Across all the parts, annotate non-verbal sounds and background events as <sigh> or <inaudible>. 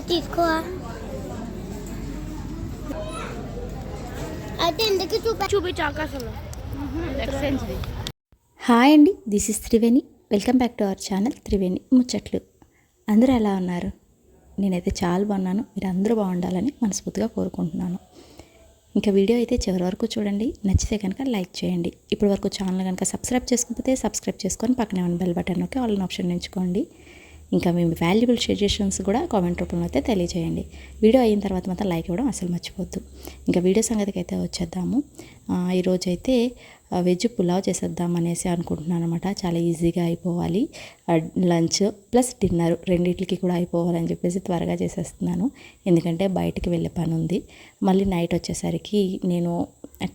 అది తీసుకో. అయితే ఎందుకు చూప? హాయ్ అండి this is Triveni. Welcome back to our channel Triveni ముచ్చట్లు. అందరూ ఎలా ఉన్నారు? నేనైతే చాలా బాగున్నాను. మీరు అందరూ బాగుండాలని మనస్ఫూర్తిగా కోరుకుంటున్నాను. ఇంకా వీడియో అయితే చివరి వరకు చూడండి. నచ్చితే కనుక లైక్ చేయండి. ఇప్పటి వరకు ఛానల్ కనుక సబ్స్క్రైబ్ చేసుకోకపోతే సబ్స్క్రైబ్ చేసుకొని పక్కనే ఉన్న బెల్ బటన్ నొక్కి ఆల్ ఆప్షన్ ఎంచుకోండి. ఇంకా మీ వాల్యుబుల్ సజెషన్స్ కూడా కామెంట్ రూపంలో అయితే తెలియజేయండి. వీడియో అయిన తర్వాత మాత్రం లైక్ ఇవ్వడం అసలు మర్చిపోద్దు ఇంకా వీడియో సంగతికి అయితే వచ్చేద్దాము. ఈరోజైతే వెజ్ పులావ్ చేసేద్దాం అనేసి అనుకుంటున్నాను అనమాట చాలా ఈజీగా అయిపోవాలి. లంచ్ ప్లస్ డిన్నర్ రెండింటికి కూడా అయిపోవాలని చెప్పేసి త్వరగా చేసేస్తున్నాను. ఎందుకంటే బయటికి వెళ్ళే పని ఉంది మళ్ళీ నైట్ వచ్చేసరికి నేను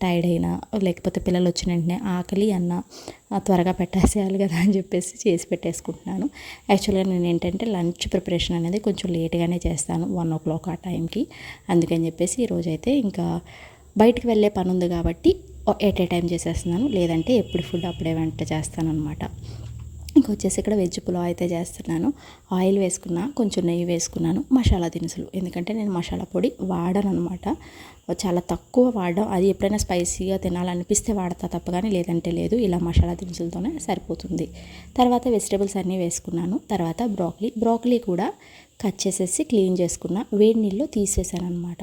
టైర్డ్ అయినా లేకపోతే పిల్లలు వచ్చిన వెంటనే ఆకలి అన్న త్వరగా పెట్టేసేయాలి కదా అని చెప్పేసి చేసి పెట్టేసుకుంటున్నాను. యాక్చువల్గా నేను ఏంటంటే లంచ్ ప్రిపరేషన్ అనేది కొంచెం లేట్గానే చేస్తాను వన్ ఓ క్లాక్ ఆ టైంకి అందుకని చెప్పేసి ఈరోజైతే ఇంకా బయటికి వెళ్ళే పని ఉంది కాబట్టి ఎట్ ఏ టైం చేసేస్తున్నాను. లేదంటే ఎప్పుడు ఫుడ్ అప్పుడే వెంట చేస్తాను అనమాట ఇంకొచ్చేసి ఇక్కడ వెజ్ పులావ్ అయితే చేస్తున్నాను. ఆయిల్ వేసుకున్నా కొంచెం నెయ్యి వేసుకున్నాను మసాలా దినుసులు. ఎందుకంటే నేను మసాలా పొడి వాడను అనమాట చాలా తక్కువ వాడడం అది ఎప్పుడైనా స్పైసీగా తినాలనిపిస్తే వాడతా తప్ప కానీ లేదంటే లేదు ఇలా మసాలా దినుసులతోనే సరిపోతుంది. తర్వాత వెజిటేబుల్స్ అన్నీ వేసుకున్నాను. తర్వాత బ్రోకలీ. బ్రోకలీ కూడా కట్ చేసేసి క్లీన్ చేసుకున్న వేడి నీళ్ళు తీసేసాను అనమాట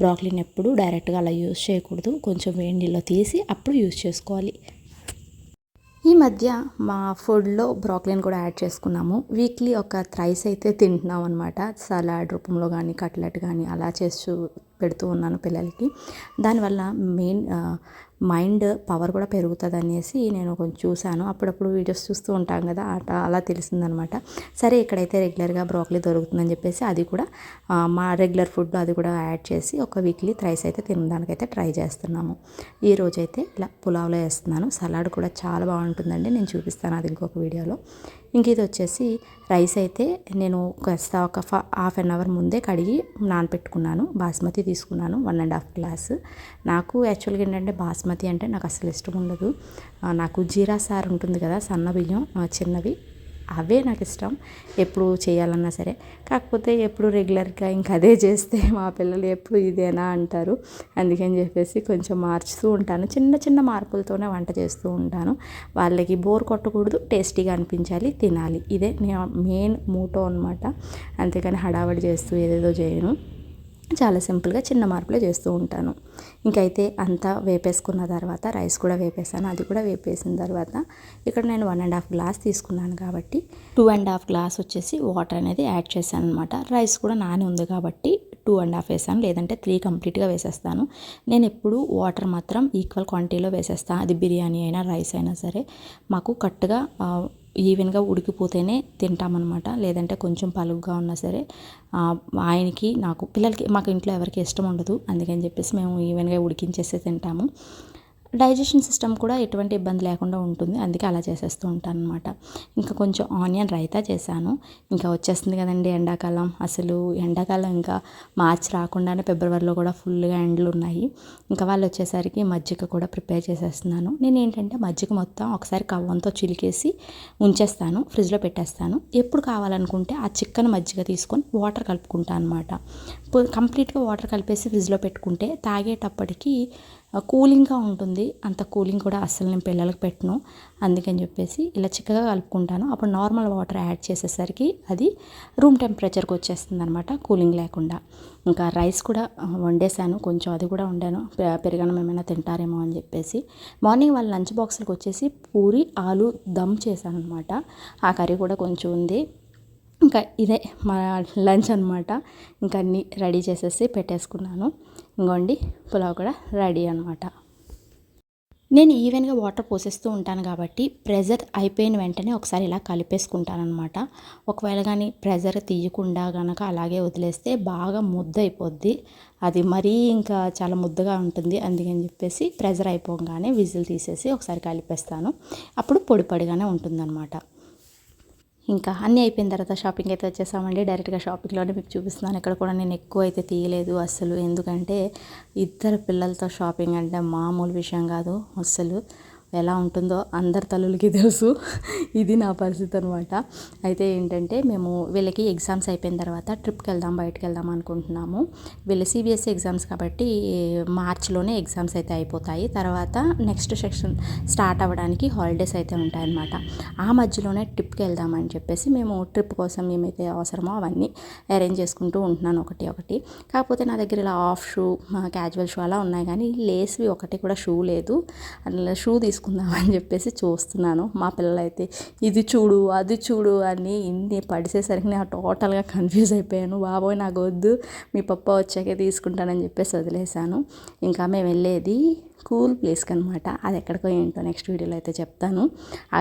బ్రాక్లీని ఎప్పుడు డైరెక్ట్గా అలా యూజ్ చేయకూడదు. కొంచెం వేడి నీళ్ళు తీసి అప్పుడు యూజ్ చేసుకోవాలి. ఈ మధ్య మా ఫుడ్లో బ్రాక్లీని కూడా యాడ్ చేసుకున్నాము. వీక్లీ ఒక థ్రైస్ అయితే తింటున్నాం అనమాట సలాడ్ రూపంలో కానీ కట్లెట్ కానీ అలా చేస్తూ పెడుతూ ఉన్నాను పిల్లలకి. దానివల్ల మెయిన్ మైండ్ పవర్ కూడా పెరుగుతుంది అనేసి నేను కొంచెం చూశాను. అప్పుడప్పుడు వీడియోస్ చూస్తూ ఉంటాం కదా అట అలా తెలిసిందనమాట. సరే ఇక్కడైతే రెగ్యులర్గా బ్రోకలీ దొరుకుతుందని చెప్పేసి అది కూడా మా రెగ్యులర్ ఫుడ్ అది కూడా యాడ్ చేసి ఒక వీక్లీ థ్రైస్ అయితే తినడానికైతే ట్రై చేస్తున్నాము. ఈ రోజైతే ఇలా పులావ్లో వేస్తున్నాను. సలాడ్ కూడా చాలా బాగుంటుందండి. నేను చూపిస్తాను అది ఇంకొక వీడియోలో. ఇంక ఇది వచ్చేసి రైస్ అయితే నేను కాస్త ఒక హాఫ్ అన్ అవర్ ముందే కడిగి నానపెట్టుకున్నాను. బాస్మతి తీసుకున్నాను వన్ అండ్ హాఫ్ గ్లాస్. నాకు యాక్చువల్గా ఏంటంటే బాస్మతి అంటే నాకు అసలు ఇష్టం ఉండదు. నాకు జీరా సార్ ఉంటుంది కదా సన్న బియ్యం చిన్నవి అవే నాకు ఇష్టం. ఎప్పుడు చేయాలన్నా సరే. కాకపోతే ఎప్పుడు రెగ్యులర్గా ఇంకా అదే చేస్తే <laughs> మా పిల్లలు ఎప్పుడు ఇదేనా అంటారు. అందుకని చెప్పేసి కొంచెం మార్చుతూ ఉంటాను. చిన్న చిన్న మార్పులతోనే వంట చేస్తూ ఉంటాను. వాళ్ళకి బోర్ కొట్టకూడదు టేస్టీగా అనిపించాలి తినాలి. ఇదే నేను మెయిన్ మూటో అనమాట అంతేకాని హడావడి చేస్తూ ఏదేదో చేయను. చాలా సింపుల్గా చిన్న మార్పులే చేస్తూ ఉంటాను. ఇంకైతే అంతా వేపేసుకున్న తర్వాత రైస్ కూడా వేపేసాను అది కూడా వేపేసిన తర్వాత ఇక్కడ నేను వన్ అండ్ హాఫ్ గ్లాస్ తీసుకున్నాను కాబట్టి టూ అండ్ హాఫ్ గ్లాస్ వచ్చేసి వాటర్ అనేది యాడ్ చేశాను అనమాట రైస్ కూడా నాని ఉంది కాబట్టి టూ అండ్ హాఫ్ వేసాను. లేదంటే త్రీ కంప్లీట్గా వేసేస్తాను. నేను ఎప్పుడు వాటర్ మాత్రం ఈక్వల్ క్వాంటిటీలో వేసేస్తాను అది బిర్యానీ అయినా రైస్ అయినా సరే. మాకు కట్గా ఈవెన్గా ఉడికిపోతేనే తింటామన్నమాట. లేదంటే కొంచెం పలుగుగా ఉన్నా సరే ఆయనకి నాకు పిల్లలకి మాకు ఇంట్లో ఎవరికి ఇష్టం ఉండదు. అందుకని చెప్పేసి మేము ఈవెన్గా ఉడికించేసి తింటాము. డైజెషన్ సిస్టమ్ కూడా ఎటువంటి ఇబ్బంది లేకుండా ఉంటుంది. అందుకే అలా చేసేస్తూ ఉంటాను అనమాట ఇంకా కొంచెం ఆనియన్ రైతా చేశాను. ఇంకా వచ్చేస్తుంది కదండి ఎండాకాలం. అసలు ఎండాకాలం ఇంకా మార్చ్ రాకుండానే ఫిబ్రవరిలో కూడా ఫుల్గా ఎండలు ఉన్నాయి. ఇంకా వాళ్ళు వచ్చేసరికి మజ్జిగ కూడా ప్రిపేర్ చేసేస్తున్నాను. నేను ఏంటంటే మజ్జిగ మొత్తం ఒకసారి కవ్వంతో చిలికేసి ఉంచేస్తాను. ఫ్రిడ్జ్లో పెట్టేస్తాను. ఎప్పుడు కావాలనుకుంటే ఆ చిక్కన మజ్జిగ తీసుకొని వాటర్ కలుపుకుంటాను అనమాట కంప్లీట్గా వాటర్ కలిపేసి ఫ్రిడ్జ్లో పెట్టుకుంటే తాగేటప్పటికి కూలింగ్గా ఉంటుంది. అంత కూలింగ్ కూడా అస్సలు నేను పిల్లలకు పెట్టను. అందుకని చెప్పేసి ఇలా చిక్కగా కలుపుకుంటాను. అప్పుడు నార్మల్ వాటర్ యాడ్ చేసేసరికి అది రూమ్ టెంపరేచర్కి వచ్చేస్తుంది అనమాట కూలింగ్ లేకుండా. ఇంకా రైస్ కూడా వండేసాను కొంచెం అది కూడా వండాను. పెరగడం ఏమైనా తింటారేమో అని చెప్పేసి. మార్నింగ్ వాళ్ళ లంచ్ బాక్స్లకు వచ్చేసి పూరి ఆలు దమ్ చేశాను అనమాట ఆ కర్రీ కూడా కొంచెం ఉంది. ఇంకా ఇదే మా లంచ్ అనమాట ఇంకా అన్నీ రెడీ చేసేసి పెట్టేసుకున్నాను. ఇంకోండి పులావ్ కూడా రెడీ అనమాట నేను ఈవెన్గా వాటర్ పోసేస్తూ ఉంటాను కాబట్టి ప్రెజర్ అయిపోయిన వెంటనే ఒకసారి ఇలా కలిపేసుకుంటాను అనమాట ఒకవేళ కానీ ప్రెజర్ తీయకుండా కనుక అలాగే వదిలేస్తే బాగా ముద్ద అయిపోద్ది. అది మరీ ఇంకా చాలా ముద్దగా ఉంటుంది. అందుకని చెప్పేసి ప్రెజర్ అయిపోగానే విజిల్ తీసేసి ఒకసారి కలిపేస్తాను. అప్పుడు పొడి పొడిగానే ఉంటుందన్నమాట. ఇంకా అన్నీ అయిపోయిన తర్వాత షాపింగ్ అయితే వచ్చేసామండి. డైరెక్ట్గా షాపింగ్లోనే మీకు చూపిస్తున్నాను. ఇక్కడ కూడా నేను ఎక్కువ అయితే తీయలేదు అస్సలు. ఎందుకంటే ఇద్దరు పిల్లలతో షాపింగ్ అంటే మామూలు విషయం కాదు అస్సలు. ఎలా ఉంటుందో అందరి తల్లులకి తెలుసు. ఇది నా పరిస్థితి అనమాట అయితే ఏంటంటే మేము వీళ్ళకి ఎగ్జామ్స్ అయిపోయిన తర్వాత ట్రిప్కి వెళ్దాం బయటకు వెళ్దాం అనుకుంటున్నాము. వీళ్ళ సిబిఎస్ఈ ఎగ్జామ్స్ కాబట్టి మార్చిలోనే ఎగ్జామ్స్ అయితే అయిపోతాయి. తర్వాత నెక్స్ట్ సెక్షన్ స్టార్ట్ అవ్వడానికి హాలిడేస్ అయితే ఉంటాయన్నమాట ఆ మధ్యలోనే ట్రిప్కి వెళ్దామని చెప్పేసి మేము ట్రిప్ కోసం ఏమైతే అవసరమో అవన్నీ అరేంజ్ చేసుకుంటూ ఉంటున్నాను ఒకటి ఒకటి. కాకపోతే నా దగ్గర ఇలా ఆఫ్ షూ క్యాజువల్ షూ అలా ఉన్నాయి కానీ లేస్వి ఒకటి కూడా షూ లేదు. అట్లా షూ తీసుకుందామని చెప్పేసి చూస్తున్నాను. మా పిల్లలైతే ఇది చూడు అది చూడు అని ఇన్ని పడిసేసరికి నేను టోటల్గా కన్ఫ్యూజ్ అయిపోయాను. బాబోయ్ నాకు వద్దు మీ పప్ప వచ్చాకే తీసుకుంటానని చెప్పేసి వదిలేశాను. ఇంకా మేము వెళ్ళేది కూల్ ప్లేస్కి అనమాట అది ఎక్కడికో ఏంటో నెక్స్ట్ వీడియోలో అయితే చెప్తాను.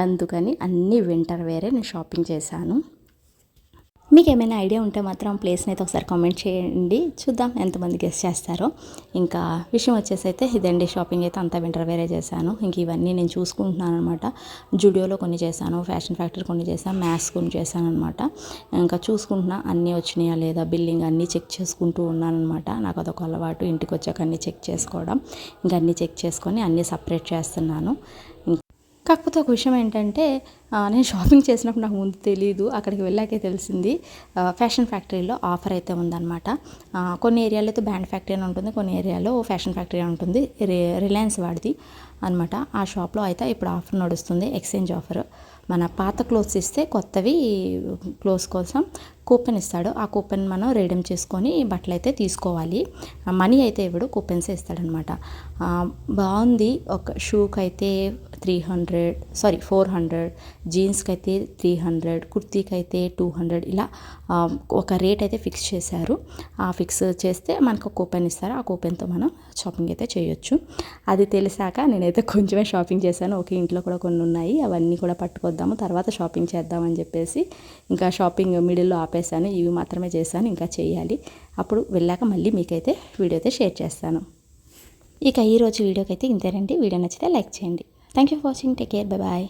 అందుకని అన్ని వింటర్ వేరే నేను షాపింగ్ చేశాను. మీకు ఏమైనా ఐడియా ఉంటే మాత్రం ప్లేస్ని అయితే ఒకసారి కామెంట్ చేయండి. చూద్దాం ఎంతమంది గెస్ట్ చేస్తారో. ఇంకా విషయం వచ్చేసి అయితే ఇదండి షాపింగ్ అయితే అంతా వింటర్ వేరే చేశాను. ఇంక ఇవన్నీ నేను చూసుకుంటున్నాను అనమాట జుడియోలో కొన్ని చేశాను ఫ్యాషన్ ఫ్యాక్టరీ కొన్ని చేశాను మ్యాథ్స్ కొన్ని చేశాను అనమాట ఇంకా చూసుకుంటున్నా అన్నీ వచ్చినాయా లేదా బిల్లింగ్ అన్నీ చెక్ చేసుకుంటూ ఉన్నాను అనమాట నాకు అదొక అలవాటు ఇంటికి వచ్చాక అన్నీ చెక్ చేసుకోవడం. ఇంకా అన్నీ చెక్ చేసుకొని అన్నీ సపరేట్ చేస్తున్నాను. ఇంకా కాకపోతే ఒక విషయం ఏంటంటే నేను షాపింగ్ చేసినప్పుడు నాకు ముందు తెలియదు అక్కడికి వెళ్ళాకే తెలిసింది. ఫ్యాషన్ ఫ్యాక్టరీలో ఆఫర్ అయితే ఉందన్నమాట. కొన్ని ఏరియాలో అయితే బ్యాండ్ ఫ్యాక్టరీ అని ఉంటుంది కొన్ని ఏరియాలో ఫ్యాషన్ ఫ్యాక్టరీ అని ఉంటుంది రి- రిలయన్స్ వాడిది అనమాట ఆ షాప్లో అయితే ఇప్పుడు ఆఫర్ నడుస్తుంది ఎక్స్చేంజ్ ఆఫర్. మన పాత క్లోత్స్ ఇస్తే కొత్తవి క్లోత్స్ కోసం కూపెన్ ఇస్తాడు ఆ కూపెన్ మనం రీడీమ్ చేసుకొని బట్టలు అయితే తీసుకోవాలి. మనీ అయితే ఇవ్వడు కూపెన్స్ ఇస్తాడనమాట. బాగుంది. ఒక షూకి అయితే three hundred sorry four hundred జీన్స్కి అయితే త్రీ హండ్రెడ్ కుర్తీకి అయితే టూ హండ్రెడ్ ఇలా ఒక రేట్ అయితే ఫిక్స్ చేశారు. ఆ ఫిక్స్ చేస్తే మనకు కూపెన్ ఇస్తారు. ఆ కూపెన్తో మనం షాపింగ్ అయితే చేయొచ్చు. అది తెలిసాక నేనైతే కొంచెమే షాపింగ్ చేశాను. ఓకే ఇంట్లో కూడా కొన్ని ఉన్నాయి. అవన్నీ కూడా పట్టుకొద్దాము. తర్వాత షాపింగ్ చేద్దామని చెప్పేసి ఇంకా షాపింగ్ మిడిల్లో ఆపేసి ఆపేసాను ఇవి మాత్రమే చేశాను. ఇంకా చేయాలి. అప్పుడు వెళ్ళాక మళ్ళీ మీకైతే వీడియో అయితే షేర్ చేస్తాను. ఇక ఈరోజు వీడియోకి అయితే ఇంతేనండి. వీడియో నచ్చితే లైక్ చేయండి. Thank you for watching take care bye bye